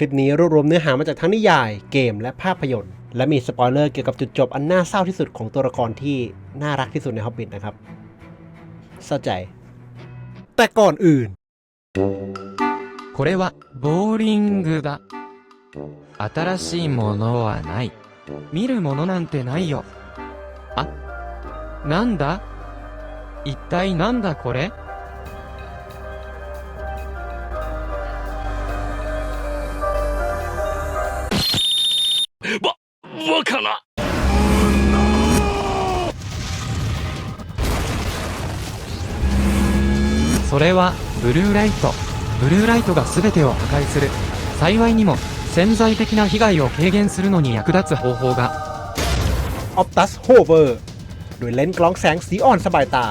ลิปนี้รวบรวมเนื้อหามาจากทั้งนิยาย เกม และภาพยนตร์ และมีสปอยเลอร์เกี่ยวกับจุดจบอันน่าเศร้าที่สุดของตัวละครที่น่ารักที่สุดในฮอบบิ t นะครับเศร้าใจ แต่ก่อนอื่น これはボーリングだ。新しいものはない。見るものなんてないよ。あ、なんだ一体なんだこれ それはブルーライト。ブルーライトが全てを破壊する。幸いにも潜在的な被害を軽減するのに役立つ方法が。 ออ t ตัสโฮเวอร์โดยเลนส์กล้องแสงสีอ่อนสบายตา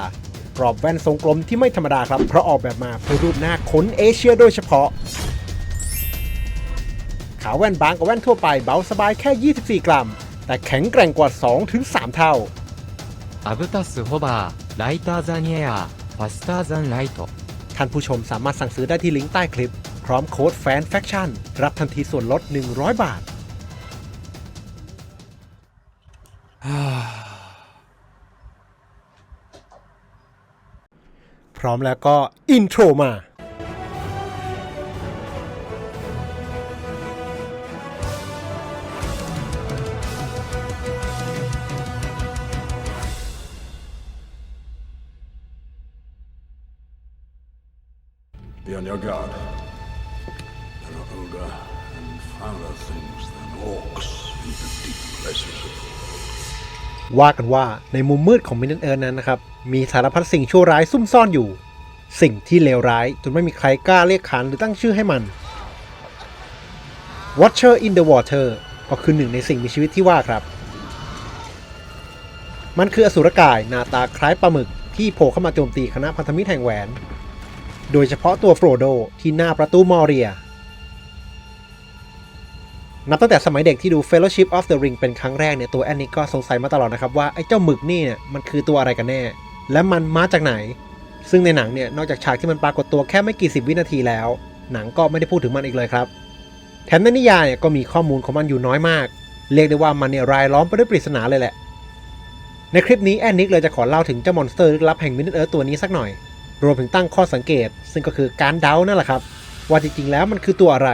กรอบแว่นทรงกลมที่ไม่ธรรมดาครับ เพราะออกแบบมาเพื่อรูปหน้าคนเอเชียโดยเฉพาะ ขาแว่นบางกว่าแว่นทั่วไปเบาสบายแค่ 24 กรัม แต่แข็งแกร่งกว่า 2-3 เท่า アブタスホバー、ライターザニエア faster than light ท่านผู้ชมสามารถสั่งซื้อได้ที่ลิงก์ใต้คลิป พร้อมโค้ดแฟนแฟคชั่นรับทันทีส่วนลด 100 บาท พร้อมแล้วก็อินโทรมา older and fouler things than orcs in the deep places of ว่ากันว่าในมุมมืดของมินเอิร์นั้นนะครับ มีสารพัดสิ่งชั่วร้ายซุ่มซ่อนอยู่ สิ่งที่เลวร้ายจนไม่มีใครกล้าเรียกขานหรือตั้งชื่อให้มัน Watcher in the Water ก็คือหนึ่งในสิ่งมีชีวิตที่ว่าครับ มันคืออสุรกายหน้าตาคล้ายปลาหมึกที่โผล่เข้ามาโจมตีคณะพันธมิตรแห่งแหวน โดยเฉพาะตัวโฟรโดที่หน้าประตูมอเรีย นับตั้งแต่สมัยเด็กที่ดู Fellowship of the Ring เป็นครั้งแรกเนี่ยตัวแอนนี่ก็สงสัยมาตลอดนะครับว่าไอ้เจ้าหมึกนี่เนี่ยมันคือตัวอะไรกันแน่ และมันมาจากไหน ซึ่งในหนังเนี่ยนอกจากฉากที่มันปรากฏตัวแค่ไม่กี่สิบวินาทีแล้ว หนังก็ไม่ได้พูดถึงมันอีกเลยครับ แถมในนิยายเนี่ยก็มีข้อมูลของมันอยู่น้อยมาก เรียกได้ว่ามันเนี่ยรายล้อมไปด้วยปริศนาเลยแหละ ในคลิปนี้แอนนิกเลยจะขอเล่าถึงเจ้ามอนสเตอร์ลึกลับแห่งมิดเอิร์ตัวนี้สักหน่อย รวมถึงตั้งข้อสังเกต ซึ่งก็คือการเดานั่นแหละครับว่าจริงๆแล้วมันคือตัวอะไร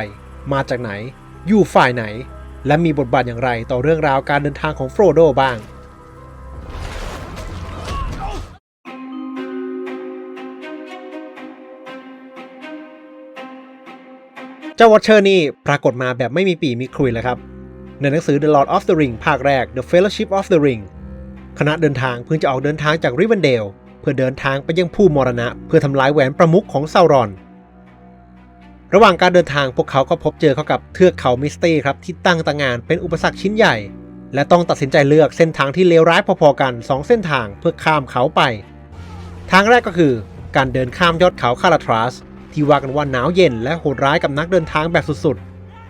มาจากไหน อยู่ฝ่ายไหน และมีบทบาทอย่างไรต่อเรื่องราวการเดินทางของโฟรโดบ้าง เจ้าวอชเชอร์นี่ปรากฏมาแบบไม่มีปีมีครุยเลยครับ ในหนังสือ The Lord of the Ring ภาคแรก The Fellowship of the Ring คณะเดินทางเพิ่งจะออกเดินทางจากริเวนเดล เพื่อเดินทางไปยังผู้มรณะ เพื่อทำลายแหวนประมุขของซาวรอน ระหว่างการเดินทางพวกเขาก็พบเจอเข้ากับเทือกเขามิสตี้ครับที่ตั้งต่างานเป็นอุปสรรคชิ้นใหญ่ และต้องตัดสินใจเลือกเส้นทางที่เลวร้ายพอๆกัน 2 เส้นทางเพื่อข้ามเขาไป ทางแรกก็คือ การเดินข้ามยอดเขาคาราทรัสที่ว่ากันว่าหนาวเย็นและโหดร้ายกับนักเดินทางแบบสุด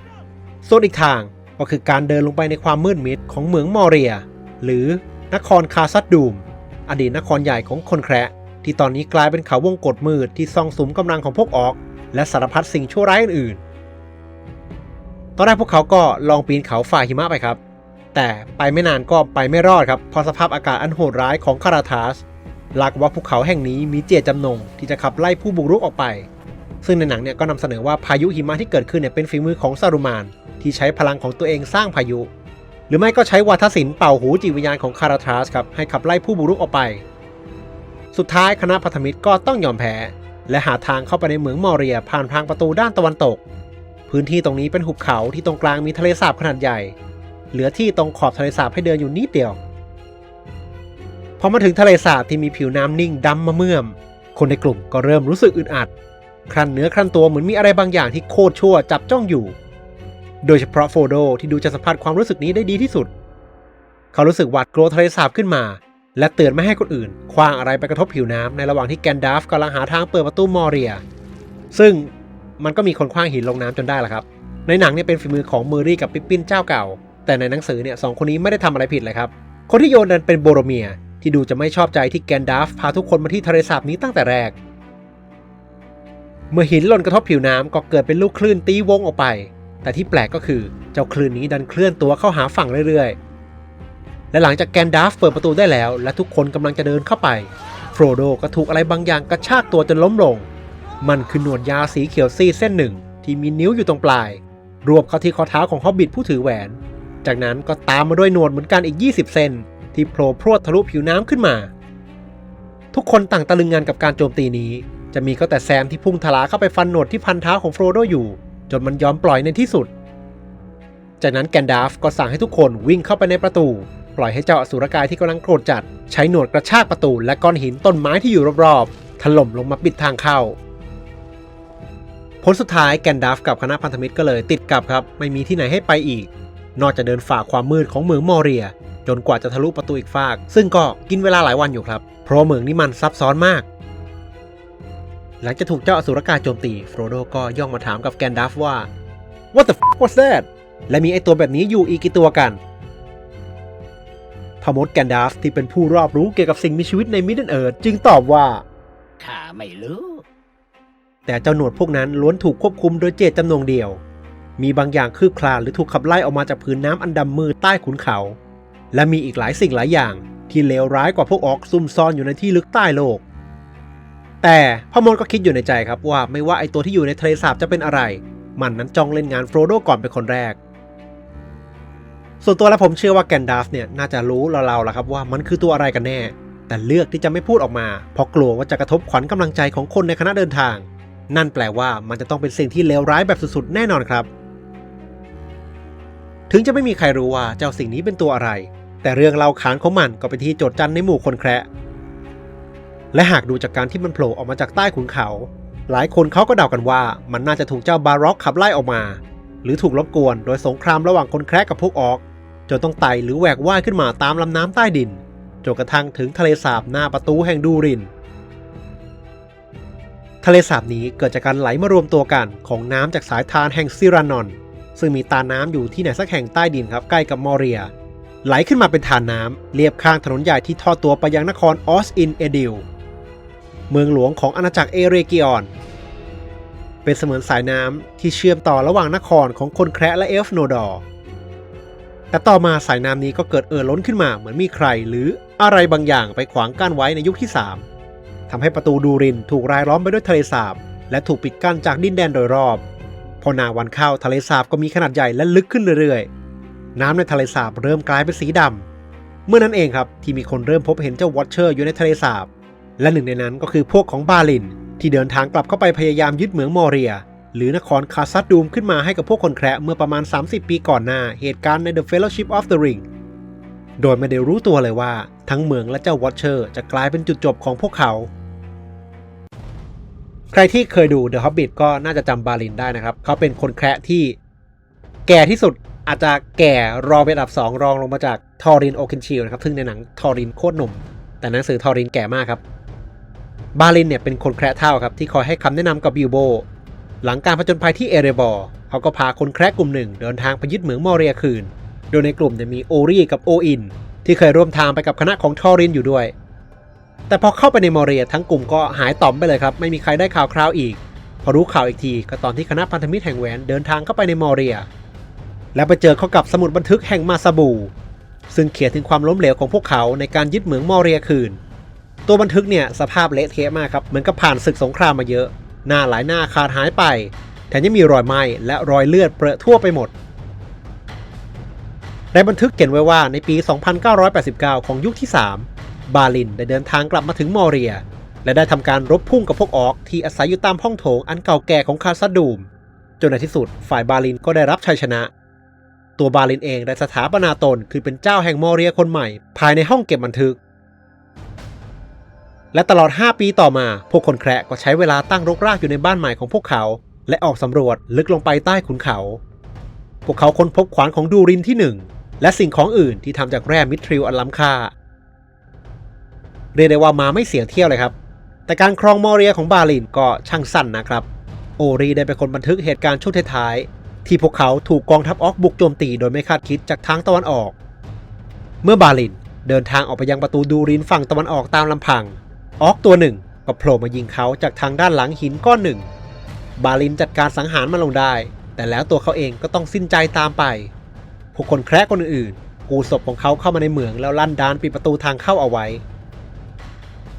ๆ ส่วนอีกทางก็คือการเดินลงไปในความมืดมิดของเหมืองมอเรีย หรือนครคาซัดดูม อดีตนครใหญ่ของคนแคระที่ตอนนี้กลายเป็นเขาวงกฏมืดที่ซ่องสุมกำลังของพวกออก และสารพัดสิ่งชั่วร้ายอื่นๆ ตอนแรกพวกเขาก็ลองปีนเขาฝ่าหิมะไปครับ แต่ไปไม่นานก็ไปไม่รอดครับเพราะสภาพอากาศอันโหดร้ายของคาราทาสลากว่าภูเขาแห่งนี้มีเจตจำนงที่จะขับไล่ผู้บุกรุกออกไป ซึ่งในหนังเนี่ยก็นำเสนอว่าพายุหิมะที่เกิดขึ้นเนี่ยเป็นฝีมือของซารุมาน ที่ใช้พลังของตัวเองสร้างพายุ หรือไม่ก็ใช้วาทศิลป์เป่าหูจิตวิญญาณของคาราทาสครับให้ขับไล่ผู้บุกรุกออกไป สุดท้ายคณะพันธมิตรก็ต้องยอมแพ้ และหาทางเข้าไปในเหมืองมอเรียผ่านทางประตูด้านตะวันตก พื้นที่ตรงนี้เป็นหุบเขาที่ตรงกลางมีทะเลสาบขนาดใหญ่ เหลือที่ตรงขอบทะเลสาบให้เดินอยู่นิดเดียว พอมาถึงทะเลสาบที่มีผิวน้ำนิ่งดำมะเมื่อม คนในกลุ่มก็เริ่มรู้สึกอึดอัด ครั่นเนื้อครั่นตัวเหมือนมีอะไรบางอย่างที่โคตรชั่วจับจ้องอยู่ โดยเฉพาะโฟโดที่ดูจะสัมผัสความรู้สึกนี้ได้ดีที่สุด เขารู้สึกหวาดกลัวทะเลสาบขึ้นมา และเตือนไม่ให้คนอื่นคว้างอะไรไปกระทบผิวน้ำในระหว่างที่แกนดาฟกำลังหาทางเปิดประตูมอเรีย ซึ่งมันก็มีคนคว้างหินลงน้ำจนได้ละครับ ในหนังเนี่ยเป็นฝีมือของเมอรี่กับปิปปินเจ้าเก่า แต่ในหนังสือเนี่ยสองคนนี้ไม่ได้ทำอะไรผิดเลยครับ คนที่โยนนั้นเป็นโบโรเมีย ที่ดูจะไม่ชอบใจที่แกนดาฟพาทุกคนมาที่ทะเลสาบนี้ตั้งแต่แรก เมื่อหินหล่นกระทบผิวน้ำก็เกิดเป็นลูกคลื่นตีวงออกไป แต่ที่แปลกก็คือเจ้าคลื่นนี้ดันเคลื่อนตัวเข้าหาฝั่งเรื่อยๆ และหลังจากแกนดาฟเปิดประตูได้แล้ว และทุกคนกำลังจะเดินเข้าไปโฟรโดก็ถูกอะไรบางอย่างกระชากตัวจนล้มลง มันคือหนวดยาวสีเขียวซีเส้นหนึ่ง ที่มีนิ้วอยู่ตรงปลาย รวบเข้าที่ข้อเท้าของฮอบบิทผู้ถือแหวน จากนั้นก็ตามมาด้วยหนวดเหมือนกันอีก 20 เซนที่โผล่พรวดทะลุผิวน้ำขึ้นมา ทุกคนต่างตะลึงงานกับการโจมตีนี้ จะมีก็แต่แซมที่พุ่งทะลาเข้าไปฟันหนวดที่พันเท้าของโฟรโดอยู่ จนมันยอมปล่อยในที่สุด จากนั้นแกนดาฟก็สั่งให้ทุกคนวิ่งเข้าไปในประตู ปล่อยให้เจ้าอสุรกายที่กำลังโกรธจัด ใช้หนวดกระชากประตูและก้อนหินต้นไม้ที่อยู่รอบๆถล่มลงมาปิดทางเข้า ผลสุดท้ายแกนดาฟกับคณะพันธมิตรก็เลยติดกับครับ ไม่มีที่ไหนให้ไปอีก นอกจากเดินฝ่าความมืดของเมืองมอเรีย จนกว่าจะทะลุประตูอีกฟาก ซึ่งก็กินเวลาหลายวันอยู่ครับ เพราะเมืองนี้มันซับซ้อนมาก หลังจากถูกเจ้าอสุรกายโจมตีโฟรโดก็ย่องมาถามกับแกนดัฟว่า What the f was that และมีไอตัวแบบนี้อยู่อีกกี่ตัวกัน มดแกนดัฟที่เป็นผู้รอบรู้เกี่ยวกับสิ่งมีชีวิตในมิดเดิลเอิร์จึงตอบว่า ข้าไม่รู้ แต่เจ้าหนวดพวกนั้นล้วนถูกควบคุมโดยเจตจำนงเดียว มีบางอย่างคืบคลานหรือถูกขับไล่ออกมาจากพื้นน้ำอันดำมืดใต้ขุนเขา และมีอีกหลายสิ่งหลายอย่าง ที่เลวร้ายกว่าพวกออกซุ่มซ่อนอยู่ในที่ลึกใต้โลก แต่พ่อมดก็คิดอยู่ในใจครับว่าไม่ว่าไอตัวที่อยู่ในทะเลสาบจะเป็นอะไร มันนั้นจ้องเล่นงานโฟรโดก่อนเป็นคนแรก ส่วนตัวแล้วผมเชื่อว่าแกนดาฟเนี่ยน่าจะรู้เราๆแล้วครับว่ามันคือตัวอะไรกันแน่ แต่เลือกที่จะไม่พูดออกมา เพราะกลัวว่าจะกระทบขวัญกำลังใจของคนในคณะเดินทาง นั่นแปลว่ามันจะต้องเป็นสิ่งที่เลวร้ายแบบสุดๆ แน่นอนครับ ถึงจะไม่มีใครรู้ว่าเจ้าสิ่งนี้เป็นตัวอะไร แต่เรื่องเล่าขานของมันก็เป็นที่โจดจันในหมู่คนแคระและหากดูจากการที่มันโผล่ออกมาจากใต้ขุนเขา หลายคนเขาก็เดากันว่ามันน่าจะถูกเจ้าบาร็อกขับไล่ออกมา หรือถูกรบกวน โดยสงครามระหว่างคนแคระกับพวกออกจนต้องไต่หรือแหวกว่ายขึ้นมาตามลำน้ำใต้ดินจนกระทั่งถึงทะเลสาบหน้าประตูแห่งดูริน ทะเลสาบนี้เกิดจากการไหลมารวมตัวกันของน้ำจากสายทานแห่งซิรานอน ซึ่งมีตาน้ำอยู่ที่ไหนสักแห่งใต้ดินครับใกล้กับมอเรียไหลขึ้นมาเป็นทานน้ำเลียบข้างถนนใหญ่ที่ทอดตัวไปยังนครออสอินเอดิลเมืองหลวงของอาณาจักรเอเรกิออน เป็นเสมือนสายน้ำที่เชื่อมต่อระหว่างนครของคนแคระและเอลฟโนดอร์แต่ต่อมาสายน้ำนี้ก็เกิดเอ่อล้นขึ้นมาเหมือนมีใคร หรืออะไรบางอย่างไปขวางกั้นไว้ในยุคที่ 3ทำให้ประตูดูรินถูกรายล้อมไปด้วยทะเลสาบ และถูกปิดกั้นจากดินแดนโดยรอบ พอนาวันเข้าทะเลสาบก็มีขนาดใหญ่และลึกขึ้นเรื่อยๆ น้ำในทะเลสาบเริ่มกลายเป็นสีดำเมื่อนั้นเองครับที่มีคนเริ่มพบเห็นเจ้าวอชเชอร์อยู่ในทะเลสาบ และหนึ่งในนั้นก็คือพวกของบาลิน ที่เดินทางกลับเข้าไปพยายามยึดเหมืองมอเรีย หรือนครคาซัดดูมขึ้นมาให้กับพวกคนแคระเมื่อประมาณ 30 ปีก่อนหน้าเหตุการณ์ใน The Fellowship of the Ring โดยไม่ได้รู้ตัวเลยว่า ทั้งเมืองและเจ้าวอชเชอร์จะกลายเป็นจุดจบของพวกเขา ใครที่เคยดู The Hobbit ก็น่าจะจำบาลินได้นะครับ เขาเป็นคนแคระที่ แก่ที่สุดอาจจะแก่รองเป็นอันดับ2รองลงมาจากทอรินโอเคนชิลนะครับซึ่งในหนังทอรินโคตรหนุ่ม แต่หนังสือทอรินแก่มากครับ บาลินเนี่ยเป็นคนแคระเท่าครับที่คอยให้คำแนะนำกับบิลโบ หลังการผจญภัยที่เอเรบอร์เขาก็พาคนแคระกลุ่มหนึ่ง เดินทางไปยึดเหมืองมอเรียคืน โดยในกลุ่มจะมีโอรีกับโออิน ที่เคยร่วมทางไปกับคณะของทอรินอยู่ด้วย แต่พอเข้าไปในมอเรียทั้งกลุ่มก็หายต่อมไปเลยครับ ไม่มีใครได้ข่าวคราวอีก พอรู้ข่าวอีกทีก็ตอนที่คณะพันธมิตรแห่งแหวนเดินทางเข้าไปในมอเรีย และไปเจอเข้ากับสมุดบันทึกแห่งมาซาบูซึ่งเขียนถึงความล้มเหลวของพวกเขาในการยึดเหมืองมอเรียคืน ตัวบันทึกเนี่ยสภาพเละเทะมากครับเหมือนกับผ่านศึกสงครามมาเยอะ หน้าหลายหน้าขาดหายไป แถมยังมีรอยไหม้และรอยเลือดเปรอะทั่วไปหมด ในบันทึกเขียนไว้ว่าในปี 2989 ของยุคที่ 3 บาลินได้เดินทางกลับมาถึงมอเรีย และได้ทำการรบพุ่งกับพวกออกที่อาศัยอยู่ตามห้องโถงอันเก่าแก่ของคาซัดดูม จนในที่สุดฝ่ายบาลินก็ได้รับชัยชนะตัวบาลินเองได้สถาปนาตนคือเป็นเจ้าแห่งมอเรียคนใหม่ ภายในห้องเก็บบันทึก และตลอด 5 ปีต่อมา พวกคนแคระก็ใช้เวลาตั้งรกรากอยู่ในบ้านใหม่ของพวกเขา และออกสำรวจลึกลงไปใต้ขุนเขา พวกเขาค้นพบขวานของดูรินที่ 1 และสิ่งของอื่นที่ทำจากแร่มิทริลอันล้ำค่า เรียกได้ว่ามาไม่เสียเที่ยวเลยครับ แต่การครองมอเรียของบาลินก็ช่างสั้นนะครับ โอรีได้เป็นคนบันทึกเหตุการณ์ช่วงท้ายๆที่พวกเขาถูกกองทัพออกบุกโจมตีโดยไม่คาดคิดจากทางตะวันออก เมื่อบาลินเดินทางออกไปยังประตูดูรินฝั่งตะวันออกตามลำพัง ออกตัวหนึ่งก็โผล่มายิงเขาจากทางด้านหลังหินก้อนหนึ่ง บาลินจัดการสังหารมันลงได้ แต่แล้วตัวเขาเองก็ต้องสิ้นใจตามไป ผู้คนแคร์คนอื่นๆกูศพของเขาเข้ามาในเหมืองแล้วลั่นดานปิดประตูทางเข้าเอาไว้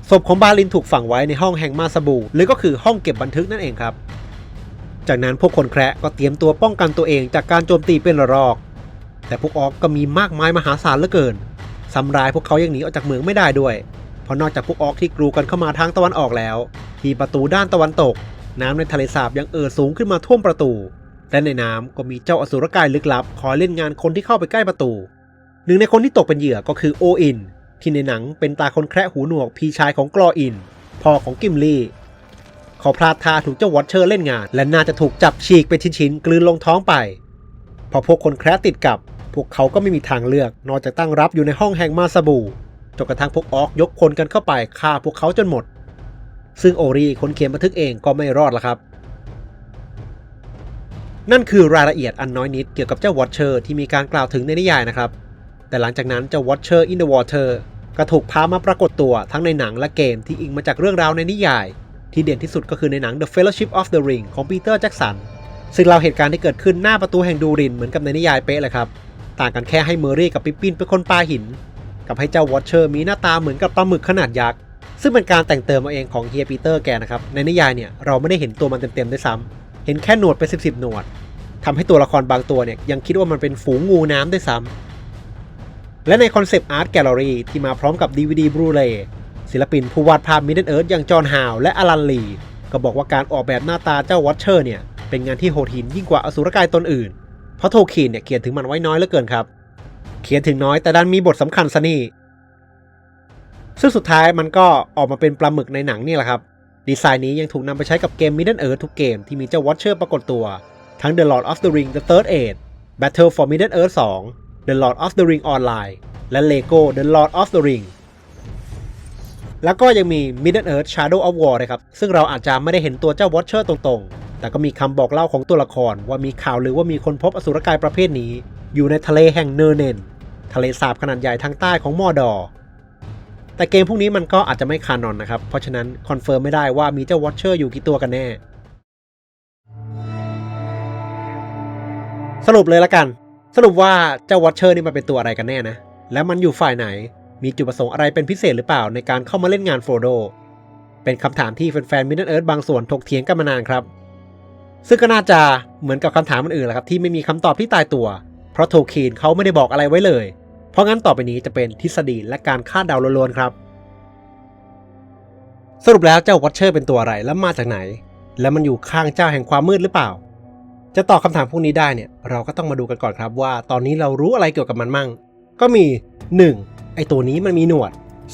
ศพของบาลินถูกฝังไว้ในห้องแห่งมาสบูหรือก็คือห้องเก็บบันทึกนั่นเองครับ จากนั้นพวกคนแคระก็เตรียมตัวป้องกันตัวเองจากการโจมตีเป็นระลอก แต่พวกออกก็มีมากมายมหาศาลเหลือเกินซ้ำร้ายพวกเขายังหนีออกจากเมืองไม่ได้ด้วย เพราะนอกจากพวกออกที่กรูกันเข้ามาทางตะวันออกแล้ว ที่ประตูด้านตะวันตก น้ำในทะเลสาบยังเอ่อสูงขึ้นมาท่วมประตู และในน้ำก็มีเจ้าอสุรกายลึกลับคอยเล่นงานคนที่เข้าไปใกล้ประตู หนึ่งในคนที่ตกเป็นเหยื่อก็คือโออิน ที่ในหนังเป็นตาคนแคระหูหนวกพี่ชายของกลออินพ่อของกิมลี่เขาพลาดท่าถูกเจ้าวอตเชอร์เล่นงาน และน่าจะถูกจับฉีกเป็นชิ้นๆกลืนลงท้องไป พอพวกคนแคระติดกับ พวกเขาก็ไม่มีทางเลือก นอกจากตั้งรับอยู่ในห้องแห่งมาสบู จนกระทั่งพวกออกยกคนกันเข้าไปฆ่าพวกเขาจนหมด ซึ่งโอรีคนเขียนบันทึกเองก็ไม่รอดละครับ นั่นคือรายละเอียดอันน้อยนิดเกี่ยวกับเจ้าวอตเชอร์ที่มีการกล่าวถึงในนิยายนะครับ แต่หลังจากนั้นเจ้า Watcher in the Water ก็ถูกพามาปรากฏตัวทั้งในหนังและเกมที่อิงมาจากเรื่องราวในนิยาย ที่เด่นที่สุดก็คือในหนัง The Fellowship of the Ring ของปีเตอร์แจ็กสันซึ่งเราเหตุการณ์ที่เกิดขึ้นหน้าประตูแห่งดูรินเหมือนกับในนิยายเป๊ะเลยครับ ต่างกันแค่ให้เมอรี่กับปิปปินเป็นคนปาหิน กับให้เจ้า Watcher มีหน้าตาเหมือนกับปลาหมึกขนาดยักษ์ซึ่งเป็นการแต่งเติมมาเองของเฮียปีเตอร์แกนะครับ ในนิยายเนี่ยเราไม่ได้เห็นตัวมันเต็มๆด้วยซ้ำเห็นแค่หนวดเป็นสิบสิบหนวดทำให้ตัวละครบางตัวเนี่ยยังคิดว่ามันเป็นฝูงงูน้ำด้วยซ้ำและในคอนเซปต์อาร์ตแกลเลอรี่ที่มาพร้อมกับ DVD Blu-ray ศิลปินผู้วาดภาพ Middle Earth อย่างจอห์นฮาวและอลันลีก็บอกว่าการออกแบบหน้าตาเจ้าวอตเชอร์เนี่ยเป็นงานที่โหดหินยิ่งกว่าอสุรกายตนอื่น เพราะโทคีนเนี่ยเขียนถึงมันไว้น้อยเหลือเกินครับ เขียนถึงน้อยแต่ดันมีบทสำคัญซะนี่ ซึ่งสุดท้ายมันก็ออกมาเป็นปลาหมึกในหนังนี่แหละครับ ดีไซน์นี้ยังถูกนำไปใช้กับเกม Middle Earth ทุกเกมที่มีเจ้าวอตเชอร์ปรากฏตัว ทั้ง The Lord of the Ring The Third Age Battle for Middle Earth 2 The Lord of the Ring Online และ Lego The Lord of the Ring แล้วก็ยังมี Middle Earth Shadow of War นะครับ ซึ่งเราอาจจะไม่ได้เห็นตัวเจ้า Watcher ตรงๆ แต่ก็มีคำบอกเล่าของตัวละครว่ามีข่าวหรือว่ามีคนพบอสุรกายประเภทนี้ อยู่ในทะเลแห่งเนอร์เนน ทะเลสาบขนาดใหญ่ทางใต้ของมอดอแต่เกมพวกนี้มันก็อาจจะไม่คานอนนะครับ เพราะฉะนั้นคอนเฟิร์มไม่ได้ว่ามีเจ้า Watcher อยู่กี่ตัวกันแน่ สรุปเลยละกัน สรุปว่าเจ้าวอตเชอร์นี่มันเป็นตัวอะไรกันแน่นะ แล้วมันอยู่ฝ่ายไหน มีจุดประสงค์อะไรเป็นพิเศษหรือเปล่าในการเข้ามาเล่นงานโฟโดเป็นคำถามที่แฟนๆมิดเดิลเอิร์ธบางส่วนถกเถียงกันมานานครับ ซึ่งก็น่าจะเหมือนกับคำถามอื่นๆแหละครับที่ไม่มีคำตอบที่ตายตัว เพราะโทคีนเขาไม่ได้บอกอะไรไว้เลย เพราะงั้นต่อไปนี้จะเป็นทฤษฎีและการคาดเดาล้วนๆครับ สรุปแล้วเจ้าวอตเชอร์เป็นตัวอะไรและมาจากไหน และมันอยู่ข้างเจ้าแห่งความมืดหรือเปล่า จะตอบคำถามพวกนี้ได้เนี่ยเราก็ต้องมาดูกันก่อนครับว่า ตอนนี้เรารู้อะไรเกี่ยวกับมันมั่ง ก็มี 1. ไอตัวนี้มันมีหนวด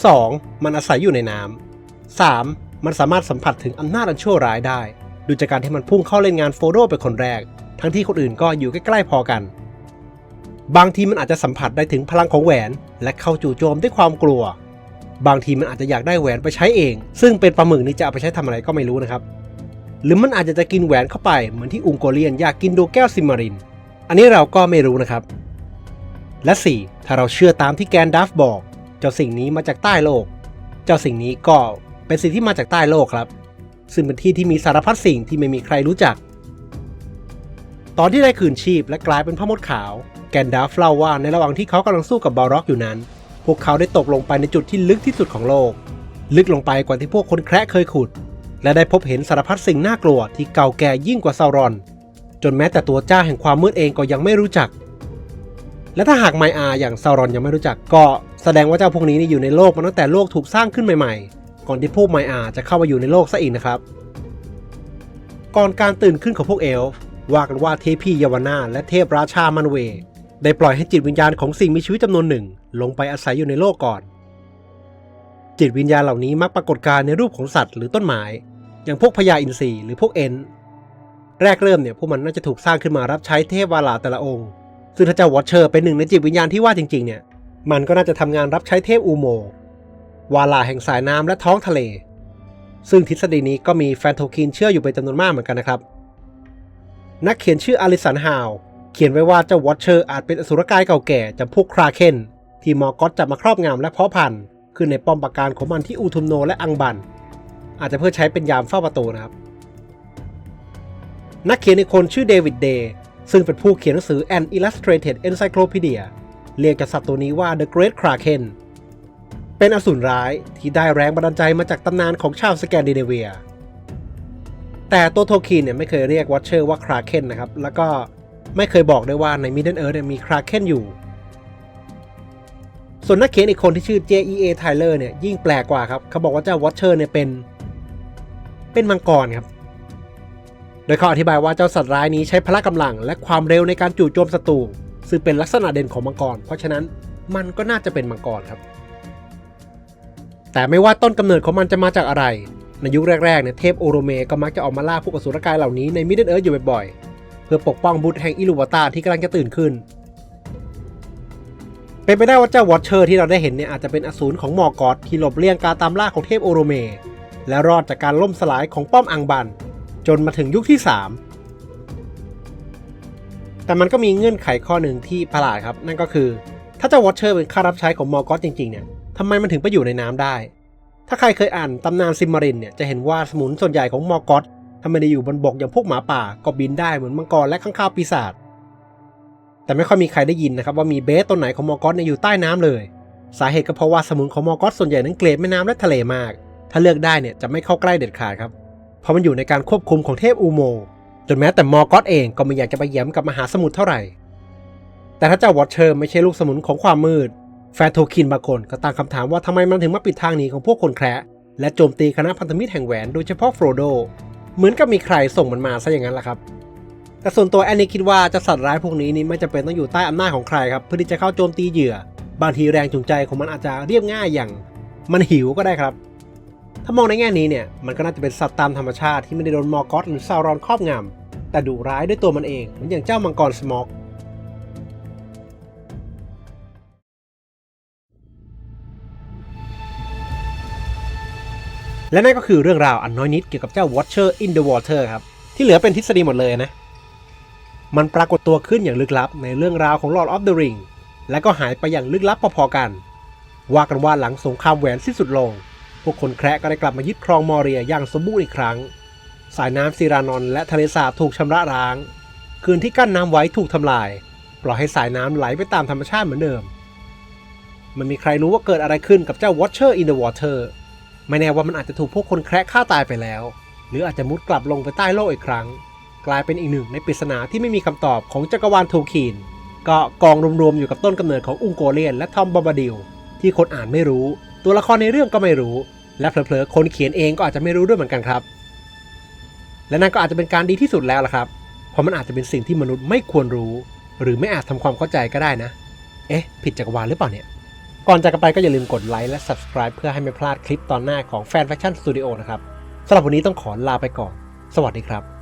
2. มันอาศัยอยู่ในน้ำ 3. มันสามารถสัมผัสถึงอำนาจอันชั่วร้ายได้ ดูจากการที่มันพุ่งเข้าเล่นงานโฟโดเป็นคนแรก ทั้งที่คนอื่นก็อยู่ใกล้ๆพอกัน บางทีมันอาจจะสัมผัสได้ถึงพลังของแหวน และเข้าจู่โจมด้วยความกลัว บางทีมันอาจจะอยากได้แหวนไปใช้เอง ซึ่งเป็นปลาหมึกนี่จะเอาไปใช้ทำอะไรก็ไม่รู้นะครับ หรือมันอาจจะจะกินแหวนเข้าไปเหมือนที่อุงโกเลียนอยากกินดวงแก้วซิมมาริน อันนี้เราก็ไม่รู้นะครับ และ 4. ถ้าเราเชื่อตามที่แกนดัฟบอก เจ้าสิ่งนี้มาจากใต้โลก เจ้าสิ่งนี้ก็เป็นสิ่งที่มาจากใต้โลกครับ ซึ่งเป็นที่ที่มีสารพัดสิ่งที่ไม่มีใครรู้จัก ตอนที่ได้คืนชีพและกลายเป็นพ่อมดขาว แกนดัฟเล่าว่าในระหว่างที่เขากำลังสู้กับบาร็อกอยู่นั้น พวกเขาได้ตกลงไปในจุดที่ลึกที่สุดของโลก ลึกลงไปกว่าที่พวกคนแคระเคยขุด และได้พบเห็นสารพัดสิ่งน่ากลัวที่เก่าแก่ยิ่งกว่าซารอน จนแม้แต่ตัวเจ้าแห่งความมืดเองก็ยังไม่รู้จัก และถ้าหากไมอาอย่างซารอนยังไม่รู้จัก ก็แสดงว่าเจ้าพวกนี้นี่อยู่ในโลกมาตั้งแต่โลกถูกสร้างขึ้นใหม่ๆ ก่อนที่พวกไมอาจะเข้ามาอยู่ในโลกซะอีกนะครับ ก่อนการตื่นขึ้นของพวกเอลฟ์ว่ากันว่าเทพีเยาวนาและเทพราชามันเว ได้ปล่อยให้จิตวิญญาณของสิ่งมีชีวิตจำนวนหนึ่ง ลงไปอาศัยอยู่ในโลกก่อน จิตวิญญาณเหล่านี้มักปรากฏกายในรูปของสัตว์หรือต้นไม้ อย่างพวกพญาอินทรีหรือพวกเอ็นแรกเริ่มเนี่ยพวกมันน่าจะถูกสร้างขึ้นมารับใช้เทพวาลาแต่ละองค์ ซึ่งถ้าเจ้าวอตเชอร์เป็นหนึ่งในจิตวิญญาณที่ว่าจริงๆเนี่ย มันก็น่าจะทำงานรับใช้เทพอูโม วาลาแห่งสายน้ำและท้องทะเล ซึ่งทฤษฎีนี้ก็มีแฟนโทคินเชื่ออยู่เป็นจำนวนมากเหมือนกันนะครับ นักเขียนชื่ออลิสันฮาว เขียนไว้ว่าเจ้าวอตเชอร์อาจเป็นอสุรกายเก่าแก่จำพวกคราเคนที่มอร์ก็ตจับมาครอบงำและเพาะพันธุ์ขึ้นในป้อมปราการของมันที่อูทุมโนและอังบัน อาจจะเพื่อใช้เป็นยามเฝ้าประตูนะครับ นักเขียนอีกคนชื่อเดวิดเดย์ซึ่งเป็นผู้เขียนหนังสือ An Illustrated Encyclopedia เรียกจากสัตว์ตัวนี้ว่า The Great Kraken เป็นอสูรร้ายที่ได้แรงบันดาลใจมาจากตำนานของชาวสแกนดิเนเวีย แต่ตัวโทคีนเนี่ยไม่เคยเรียกวอชเชอร์ว่าคราเคนนะครับ แล้วก็ ไม่เคยบอกด้วยว่าใน Middle Earth เนี่ยมีคราเคนอยู่ ส่วนนักเขียนอีกคนที่ชื่อ J.E.A. Tyler เนี่ยยิ่งแปลกกว่าครับ เขาบอกว่าเจ้าวอชเชอร์เนี่ยเป็น เป็นมังกรครับ โดยเขาอธิบายว่าเจ้าสัตว์ร้ายนี้ใช้พละกำลัง และความเร็วในการจู่โจมศัตรูซึ่งเป็นลักษณะเด่นของมังกร เพราะฉะนั้นมันก็น่าจะเป็นมังกรครับ แต่ไม่ว่าต้นกำเนิดของมันจะมาจากอะไร ในยุคแรกๆเนี่ยเทพโอโรเมก็มักจะออกมาล่าพวกอสุรกายเหล่านี้ในมิดเดิลเอิร์ธอยู่บ่อยๆ พื่อปกป้องบุตรแห่งอิลูวาตาที่กำลังจะตื่นขึ้น เป็นไปได้ว่าเจ้าวอชเชอร์ที่เราได้เห็นเนี่ยอาจจะเป็นอสูรของมอร์กอตที่หลบเลี่ยงการตามล่าของเทพโอโรเม และรอดจากการล่มสลายของป้อมอังบัน จนมาถึงยุคที่ 3 แต่มันก็มีเงื่อนไขข้อหนึ่งที่ประหลาดครับ นั่นก็คือ ถ้าเจ้าวอชเชอร์เป็นข้ารับใช้ของมอร์กอตจริงๆเนี่ยทำไมมันถึงไปอยู่ในน้ำได้ ถ้าใครเคยอ่านตำนานซิมมารินเนี่ยจะเห็นว่าสมุนส่วนใหญ่ของมอร์กอต ถ้าไม่ได้อยู่บนบกอย่างพวกหมาป่าก็บินได้เหมือนมังกรและข้างคาวปีศาจ แต่ไม่ค่อยมีใครได้ยินนะครับว่ามีเบสตัวไหนของมอร์กอตเนี่ยอยู่ใต้น้ำเลย สาเหตุก็เพราะว่าสมุนของมอร์กอตส่วนใหญ่นั้นเกรดแม่น้ำและทะเลมาก ถ้าเลือกได้เนี่ยจะไม่เข้าใกล้เด็ดขาดครับ เพราะมันอยู่ในการควบคุมของเทพอูโมจนแม้แต่มอร์กอตเองก็ไม่อยากจะไปแย้มกับมหาสมุทรเท่าไหร่ แต่ถ้าเจ้าวอชเชอร์ไม่ใช่ลูกสมุนของความมืด แฟนโทคินบางคนก็ตั้งคำถามว่าทำไมมันถึงมาปิดทางหนีของพวกคนแคระและโจมตีคณะพันธมิตรแห่งแหวนโดยเฉพาะโฟโด เหมือนกับมีใครส่งมันมาซะอย่างนั้นแหละครับ แต่ส่วนตัวแอนนี่คิดว่าจะสัตว์ร้ายพวกนี้นี่ไม่จำเป็นต้องอยู่ใต้อำนาจของใครครับเพื่อที่จะเข้าโจมตีเหยื่อ บางทีแรงจูงใจของมันอาจจะเรียบง่ายอย่าง มันหิวก็ได้ครับ ถ้ามองในแง่นี้เนี่ยมันก็น่าจะเป็นสัตว์ตามธรรมชาติที่ไม่ได้โดนมอร์กอสหรือซารอนครอบงำแต่ดุร้ายด้วยตัวมันเองเหมือนอย่างเจ้ามังกรสมอก และนั่นก็คือเรื่องราวอันน้อยนิดเกี่ยวกับเจ้า Watcher in the Water ครับ ที่เหลือเป็นทฤษฎีหมดเลยนะ มันปรากฏตัวขึ้นอย่างลึกลับในเรื่องราวของ Lord of the Ring และก็หายไปอย่างลึกลับพอๆกัน ว่ากันว่าหลังสงครามแหวนสิ้นสุดลง พวกคนแคระก็ได้กลับมายึดครองมอเรียอย่างสมบูรณ์อีกครั้ง สายน้ำซีรานอนและทะเลสาบถูกชำระร้าง คืนที่กั้นน้ำไว้ถูกทำลาย ปล่อยให้สายน้ำไหลไปตามธรรมชาติเหมือนเดิม มันมีใครรู้ว่าเกิดอะไรขึ้นกับเจ้า Watcher in the Water ไม่แน่ว่ามันอาจจะถูกพวกคนแคระฆ่าตายไปแล้ว หรืออาจจะมุดกลับลงไปใต้โลกอีกครั้ง กลายเป็นอีกหนึ่งในปริศนาที่ไม่มีคำตอบของจักรวาลทูคีนก็กองรวมๆอยู่กับต้นกำเนิดของอุงโกเลียนและทอมบาบาดิลที่คนอ่านไม่รู้ ตัวละครในเรื่องก็ไม่รู้ และเผลอๆคนเขียนเองก็อาจจะไม่รู้ด้วยเหมือนกันครับ และนั่นก็อาจจะเป็นการดีที่สุดแล้วล่ะครับ เพราะมันอาจจะเป็นสิ่งที่มนุษย์ไม่ควรรู้ หรือไม่อาจทำความเข้าใจก็ได้นะ เอ๊ะ ผิดจักรวาลหรือเปล่าเนี่ย ก่อนจากกันไปก็อย่าลืมกดไลค์และ Subscribe เพื่อให้ไม่พลาดคลิปตอนหน้าของแฟนแฟชั่นสตูดิโอนะครับสำหรับวันนี้ต้องขอลาไปก่อน สวัสดีครับ